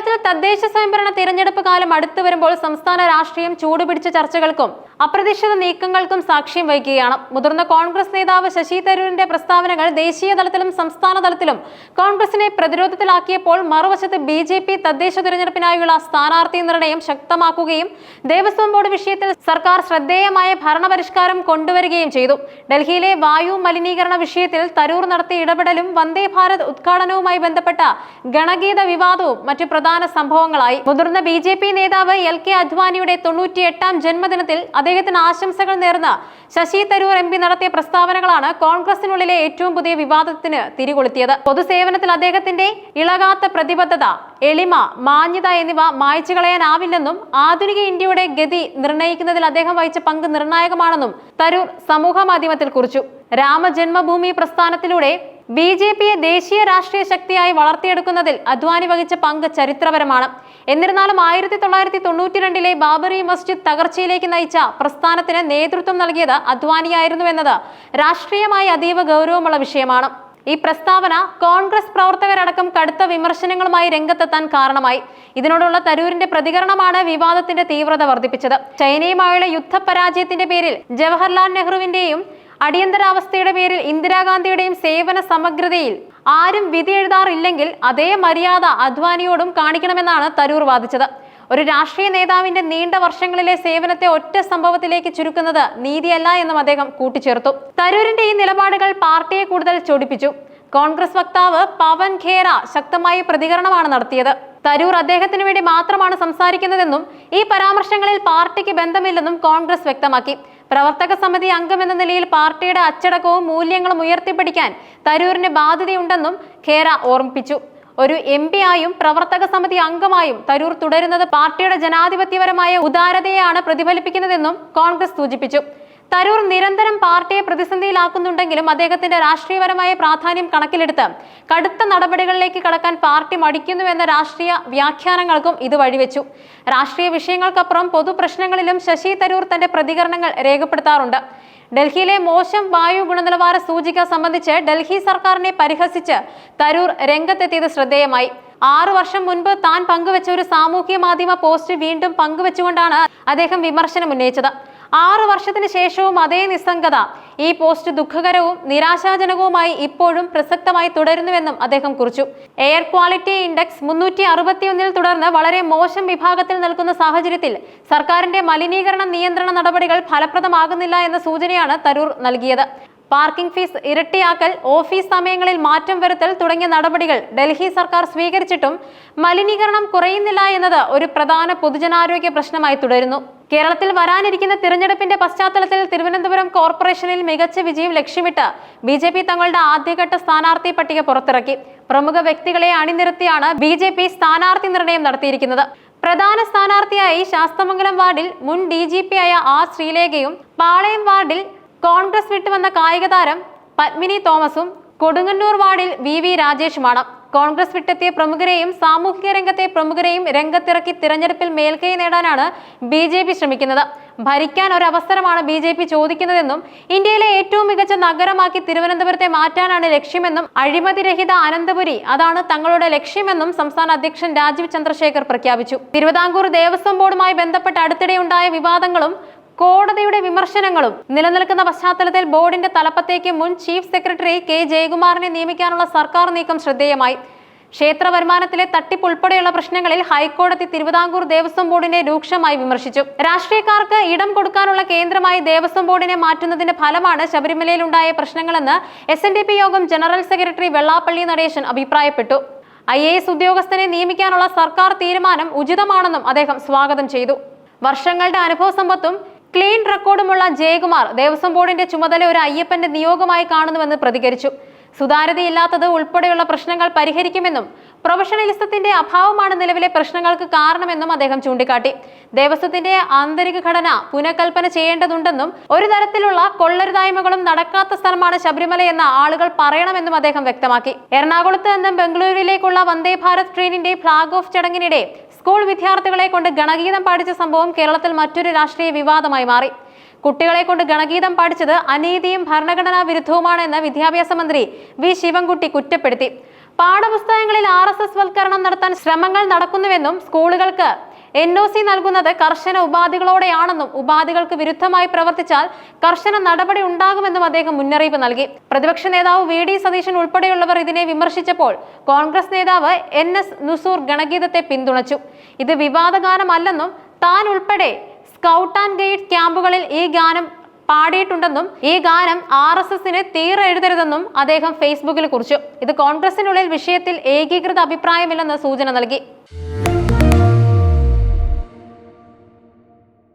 കേരളത്തിൽ തദ്ദേശ സ്വയംഭരണ തിരഞ്ഞെടുപ്പ് കാലം അടുത്തു വരുമ്പോൾ സംസ്ഥാന രാഷ്ട്രീയം ചൂടുപിടിച്ച ചർച്ചകൾക്കും അപ്രതീക്ഷിത നീക്കങ്ങൾക്കും സാക്ഷ്യം വഹിക്കുകയാണ്. മുതിർന്ന കോൺഗ്രസ് നേതാവ് ശശി തരൂരിന്റെ പ്രസ്താവനകൾ ദേശീയ തലത്തിലും സംസ്ഥാന തലത്തിലും കോൺഗ്രസിനെ പ്രതിരോധത്തിലാക്കിയപ്പോൾ മറുവശത്ത് ബി ജെ പി തദ്ദേശ തിരഞ്ഞെടുപ്പിനായുള്ള സ്ഥാനാർത്ഥി നിർണയം ശക്തമാക്കുകയും ദേവസ്വം ബോർഡ് വിഷയത്തിൽ സർക്കാർ ശ്രദ്ധേയമായ ഭരണപരിഷ്കാരം കൊണ്ടുവരികയും ചെയ്തു. ഡൽഹിയിലെ വായു മലിനീകരണ വിഷയത്തിൽ തരൂർ നടത്തിയ ഇടപെടലും വന്ദേ ഭാരത് ഉദ്ഘാടനവുമായി ബന്ധപ്പെട്ട ഗണഗീത വിവാദവും മറ്റ് പ്രധാന സംഭവങ്ങളായി. മുതിർന്ന ബി നേതാവ് എൽ കെ അദ്വാനിയുടെ തൊണ്ണൂറ്റിയെട്ടാം ജന്മദിനത്തിൽ അദ്ദേഹത്തിന് ആശംസകൾ നേർന്ന് ശശി തരൂർ എം നടത്തിയ പ്രസ്താവനകളാണ് കോൺഗ്രസിനുള്ളിലെ ഏറ്റവും പുതിയ വിവാദത്തിന് തിരികൊളുത്തിയത്. പൊതുസേവനത്തിൽ അദ്ദേഹത്തിന്റെ ഇളകാത്ത പ്രതിബദ്ധത എളിമ മാന്യത എന്നിവ മായ്ച്ചു കളയാനാവില്ലെന്നും ആധുനിക ഇന്ത്യയുടെ ഗതി നിർണയിക്കുന്നതിൽ അദ്ദേഹം വഹിച്ച പങ്ക് നിർണായകമാണെന്നും തരൂർ സമൂഹ മാധ്യമത്തിൽ കുറിച്ചു. രാമജന്മഭൂമി പ്രസ്ഥാനത്തിലൂടെ ബി ജെ പിയെ ദേശീയ രാഷ്ട്രീയ ശക്തിയായി വളർത്തിയെടുക്കുന്നതിൽ അദ്വാനി വഹിച്ച പങ്ക് ചരിത്രപരമാണ്. എന്നിരുന്നാലും ആയിരത്തി തൊള്ളായിരത്തി തൊണ്ണൂറ്റി രണ്ടിലെ ബാബറി മസ്ജിദ് തകർച്ചയിലേക്ക് നയിച്ച പ്രസ്ഥാനത്തിന് നേതൃത്വം നൽകിയത് അദ്വാനിയായിരുന്നു എന്നത് രാഷ്ട്രീയമായി അതീവ ഗൗരവമുള്ള വിഷയമാണ്. ഈ പ്രസ്താവന കോൺഗ്രസ് പ്രവർത്തകരടക്കം കടുത്ത വിമർശനങ്ങളുമായി രംഗത്തെത്താൻ കാരണമായി. ഇതിനോടുള്ള തരൂരിന്റെ പ്രതികരണമാണ് വിവാദത്തിന്റെ തീവ്രത വർദ്ധിപ്പിച്ചത്. ചൈനയുമായുള്ള യുദ്ധപരാജയത്തിന്റെ പേരിൽ ജവഹർലാൽ നെഹ്റുവിന്റെയും അടിയന്തരാവസ്ഥയുടെ പേരിൽ ഇന്ദിരാഗാന്ധിയുടെയും സേവന സമഗ്രതയിൽ ആരും വിധി എഴുതാറില്ലെങ്കിൽ അതേ മര്യാദ അദ്വാനിയോടും കാണിക്കണമെന്നാണ് തരൂർ വാദിച്ചത്. ഒരു രാഷ്ട്രീയ നേതാവിന്റെ നീണ്ട വർഷങ്ങളിലെ സേവനത്തെ ഒറ്റ സംഭവത്തിലേക്ക് ചുരുക്കുന്നത് നീതിയല്ല എന്നും അദ്ദേഹം കൂട്ടിച്ചേർത്തു. തരൂരിന്റെ ഈ നിലപാടുകൾ പാർട്ടിയെ കൂടുതൽ ചൊടിപ്പിച്ചു. കോൺഗ്രസ് വക്താവ് പവൻ ഖേര ശക്തമായ പ്രതികരണമാണ് നടത്തിയത്. തരൂർ അദ്ദേഹത്തിന് വേണ്ടി മാത്രമാണ് സംസാരിക്കുന്നതെന്നും ഈ പരാമർശങ്ങളിൽ പാർട്ടിക്ക് ബന്ധമില്ലെന്നും കോൺഗ്രസ് വ്യക്തമാക്കി. പ്രവർത്തക സമിതി അംഗമെന്ന നിലയിൽ പാർട്ടിയുടെ അച്ചടക്കവും മൂല്യങ്ങളും ഉയർത്തിപ്പിടിക്കാൻ തരൂരിന് ബാധ്യതയുണ്ടെന്നും ഖേര ഓർമ്മിപ്പിച്ചു. ഒരു എം പി ആയും പ്രവർത്തക സമിതി അംഗമായും തരൂർ തുടരുന്നത് പാർട്ടിയുടെ ജനാധിപത്യപരമായ ഉദാരതയെയാണ് പ്രതിഫലിപ്പിക്കുന്നതെന്നും കോൺഗ്രസ് സൂചിപ്പിച്ചു. തരൂർ നിരന്തരം പാർട്ടിയെ പ്രതിസന്ധിയിലാക്കുന്നുണ്ടെങ്കിലും അദ്ദേഹത്തിന്റെ രാഷ്ട്രീയപരമായ പ്രാധാന്യം കണക്കിലെടുത്ത് കടുത്ത നടപടികളിലേക്ക് കടക്കാൻ പാർട്ടി മടിക്കുന്നുവെന്ന രാഷ്ട്രീയ വ്യാഖ്യാനങ്ങൾക്കും ഇത് വഴിവെച്ചു. രാഷ്ട്രീയ വിഷയങ്ങൾക്കപ്പുറം പൊതുപ്രശ്നങ്ങളിലും ശശി തരൂർ തന്റെ പ്രതികരണങ്ങൾ രേഖപ്പെടുത്താറുണ്ട്. ഡൽഹിയിലെ മോശം വായു ഗുണനിലവാര സൂചിക സംബന്ധിച്ച് ഡൽഹി സർക്കാരിനെ പരിഹസിച്ച് തരൂർ രംഗത്തെത്തിയത് ശ്രദ്ധേയമായി. ആറു വർഷം മുൻപ് താൻ പങ്കുവച്ച ഒരു സാമൂഹ്യ മാധ്യമ പോസ്റ്റ് വീണ്ടും പങ്കുവെച്ചുകൊണ്ടാണ് അദ്ദേഹം വിമർശനം ഉന്നയിച്ചത് ആറു വർഷത്തിന് ശേഷവും അതേ നിസ്സംഗത. ഈ പോസ്റ്റ് ദുഃഖകരവും നിരാശാജനകവുമായി ഇപ്പോഴും പ്രസക്തമായി തുടരുന്നുവെന്നും അദ്ദേഹം കുറിച്ചു. എയർ ക്വാളിറ്റി ഇൻഡെക്സ് മുന്നൂറ്റി അറുപത്തിയൊന്നിൽ തുടർന്ന് വളരെ മോശം വിഭാഗത്തിൽ നിൽക്കുന്ന സാഹചര്യത്തിൽ സർക്കാരിന്റെ മലിനീകരണ നിയന്ത്രണ നടപടികൾ ഫലപ്രദമാകുന്നില്ല എന്ന സൂചനയാണ് തരൂർ നൽകിയത്. പാർക്കിംഗ് ഫീസ് ഇരട്ടിയാക്കൽ ഓഫീസ് സമയങ്ങളിൽ മാറ്റം വരുത്തൽ തുടങ്ങിയ നടപടികൾ ഡൽഹി സർക്കാർ സ്വീകരിച്ചിട്ടും മലിനീകരണം കുറയുന്നില്ല എന്നത് ഒരു പ്രധാന പൊതുജനാരോഗ്യ പ്രശ്നമായി തുടരുന്നു. കേരളത്തിൽ വരാനിരിക്കുന്ന തിരഞ്ഞെടുപ്പിന്റെ പശ്ചാത്തലത്തിൽ തിരുവനന്തപുരം കോർപ്പറേഷനിൽ മികച്ച വിജയം ലക്ഷ്യമിട്ട് ബി ജെ പി തങ്ങളുടെ ആദ്യഘട്ട സ്ഥാനാർത്ഥി പട്ടിക പുറത്തിറക്കി. പ്രമുഖ വ്യക്തികളെ അണിനിരത്തിയാണ് ബി ജെ പി സ്ഥാനാർത്ഥി നിർണയം നടത്തിയിരിക്കുന്നത്. പ്രധാന സ്ഥാനാർത്ഥിയായി ശാസ്തമംഗലം വാർഡിൽ മുൻ ഡി ജി പി ആയ ആർ ശ്രീലേഖയും പാളയം വാർഡിൽ കോൺഗ്രസ് വിട്ടുവന്ന കായിക താരം പത്മിനി തോമസും കൊടുങ്ങന്നൂർ വാർഡിൽ വി വി രാജേഷുമാണ്. കോൺഗ്രസ് വിട്ടെത്തിയ പ്രമുഖരെയും സാമൂഹിക രംഗത്തെ പ്രമുഖരെയും രംഗത്തിറക്കി തിരഞ്ഞെടുപ്പിൽ മേൽക്കൈ നേടാനാണ് ബി ജെ പി ശ്രമിക്കുന്നത്. ഭരിക്കാൻ ഒരു ബി ജെ പി ചോദിക്കുന്നതെന്നും ഇന്ത്യയിലെ ഏറ്റവും മികച്ച നഗരമാക്കി തിരുവനന്തപുരത്തെ മാറ്റാനാണ് ലക്ഷ്യമെന്നും അഴിമതിരഹിത അനന്തപുരി അതാണ് തങ്ങളുടെ ലക്ഷ്യമെന്നും സംസ്ഥാന അധ്യക്ഷൻ രാജീവ് ചന്ദ്രശേഖർ പ്രഖ്യാപിച്ചു. തിരുവിതാംകൂർ ദേവസ്വം ബോർഡുമായി ബന്ധപ്പെട്ട് അടുത്തിടെയുണ്ടായ വിവാദങ്ങളും കോടതിയുടെ വിമർശനങ്ങളും നിലനിൽക്കുന്ന പശ്ചാത്തലത്തിൽ ബോർഡിന്റെ തലപ്പത്തേക്ക് മുൻ ചീഫ് സെക്രട്ടറി കെ ജയകുമാറിനെ നിയമിക്കാനുള്ള സർക്കാർ നീക്കം ശ്രദ്ധേയമായി. ക്ഷേത്ര വരുമാനത്തിലെ തട്ടിപ്പ് ഉൾപ്പെടെയുള്ള പ്രശ്നങ്ങളിൽ ഹൈക്കോടതി തിരുവിതാംകൂർ ദേവസ്വം ബോർഡിനെ രൂക്ഷമായി വിമർശിച്ചു. രാഷ്ട്രീയക്കാർക്ക് ഇടം കൊടുക്കാനുള്ള കേന്ദ്രമായി ദേവസ്വം ബോർഡിനെ മാറ്റുന്നതിന്റെ ഫലമാണ് ശബരിമലയിലുണ്ടായ പ്രശ്നങ്ങളെന്ന് എസ് യോഗം ജനറൽ സെക്രട്ടറി വെള്ളാപ്പള്ളി നടേശൻ അഭിപ്രായപ്പെട്ടു. ഐ എ എസ് ഉദ്യോഗസ്ഥനെ നിയമിക്കാനുള്ള സർക്കാർ തീരുമാനം ഉചിതമാണെന്നും അദ്ദേഹം സ്വാഗതം ചെയ്തു. വർഷങ്ങളുടെ അനുഭവ സമ്പത്തും ക്ലീൻ റെക്കോർഡുമുള്ള ജയകുമാർ ദേവസ്വം ബോർഡിന്റെ ചുമതല ഒരു അയ്യപ്പന്റെ നിയോഗമായി കാണുന്നുവെന്ന് പ്രതികരിച്ചു. സുതാര്യതയില്ലാത്തത് ഉൾപ്പെടെയുള്ള പ്രശ്നങ്ങൾ പരിഹരിക്കുമെന്നും പ്രൊഫഷണലിസത്തിന്റെ അഭാവമാണ് നിലവിലെ പ്രശ്നങ്ങൾക്ക് കാരണമെന്നും അദ്ദേഹം ചൂണ്ടിക്കാട്ടി. ദേവസ്വത്തിന്റെ ആന്തരിക ഘടന പുനഃകൽപ്പന ചെയ്യേണ്ടതുണ്ടെന്നും ഒരു തരത്തിലുള്ള കൊള്ളരുതായ്മകളും നടക്കാത്ത സ്ഥലമാണ് ശബരിമല എന്ന ആളുകൾ പറയണമെന്നും അദ്ദേഹം വ്യക്തമാക്കി. എറണാകുളത്ത് നിന്നും ബംഗളൂരുവിലേക്കുള്ള വന്ദേ ഭാരത് ട്രെയിനിന്റെ ഫ്ളാഗ് ഓഫ് ചടങ്ങിനിടെ സ്കൂൾ വിദ്യാർത്ഥികളെ കൊണ്ട് ഗണഗീതം പാടിച്ച സംഭവം കേരളത്തിൽ മറ്റൊരു രാഷ്ട്രീയ വിവാദമായി മാറി. കുട്ടികളെ കൊണ്ട് ഗണഗീതം പാടിച്ചത് അനീതിയും ഭരണഘടനാ വിരുദ്ധവുമാണെന്ന് വിദ്യാഭ്യാസ മന്ത്രി വി ശിവൻകുട്ടി കുറ്റപ്പെടുത്തി. പാഠപുസ്തകങ്ങളിൽ ആർ വൽക്കരണം നടത്താൻ ശ്രമങ്ങൾ നടക്കുന്നുവെന്നും സ്കൂളുകൾക്ക് എൻ ഒ സി നൽകുന്നത് കർശന ഉപാധികളോടെയാണെന്നും ഉപാധികൾക്ക് വിരുദ്ധമായി പ്രവർത്തിച്ചാൽ കർശന നടപടി ഉണ്ടാകുമെന്നും അദ്ദേഹം മുന്നറിയിപ്പ് നൽകി. പ്രതിപക്ഷ നേതാവ് വി ഡി സതീശൻ ഉൾപ്പെടെയുള്ളവർ ഇതിനെ വിമർശിച്ചപ്പോൾ കോൺഗ്രസ് നേതാവ് എൻ എസ് നുസൂർ ഗണഗീതത്തെ പിന്തുണച്ചു. ഇത് വിവാദഗാനമല്ലെന്നും താൻ ഉൾപ്പെടെ സ്കൗട്ട് ആൻഡ് ഗൈഡ് ക്യാമ്പുകളിൽ ഈ ഗാനം പാടിയിട്ടുണ്ടെന്നും ഈ ഗാനം ആർ എസ് എസിന് തീരെ എഴുതരുതെന്നും അദ്ദേഹം ഫേസ്ബുക്കിൽ കുറിച്ചു. ഇത് കോൺഗ്രസിനുള്ളിൽ വിഷയത്തിൽ ഏകീകൃത അഭിപ്രായമില്ലെന്ന് സൂചന നൽകി.